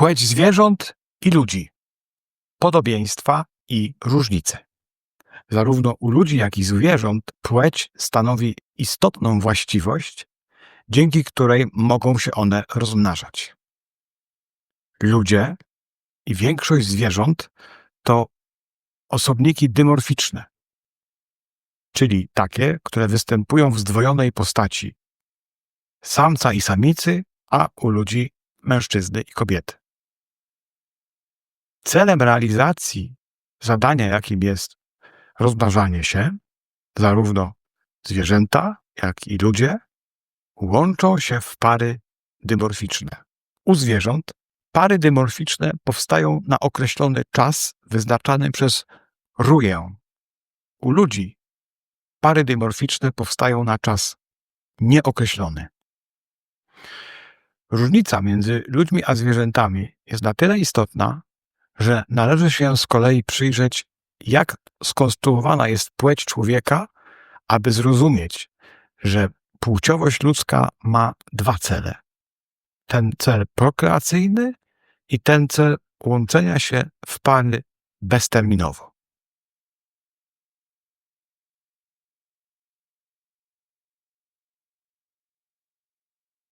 Płeć zwierząt i ludzi. Podobieństwa i różnice. Zarówno u ludzi, jak i zwierząt płeć stanowi istotną właściwość, dzięki której mogą się one rozmnażać. Ludzie i większość zwierząt to osobniki dymorficzne, czyli takie, które występują w zdwojonej postaci samca i samicy, a u ludzi mężczyzny i kobiety. Celem realizacji zadania, jakim jest rozmnażanie się, zarówno zwierzęta, jak i ludzie łączą się w pary dymorficzne. U zwierząt pary dymorficzne powstają na określony czas wyznaczany przez ruję. U ludzi pary dymorficzne powstają na czas nieokreślony. Różnica między ludźmi a zwierzętami jest na tyle istotna, że należy się z kolei przyjrzeć, jak skonstruowana jest płeć człowieka, aby zrozumieć, że płciowość ludzka ma dwa cele. Ten cel prokreacyjny i ten cel łączenia się w pary bezterminowo.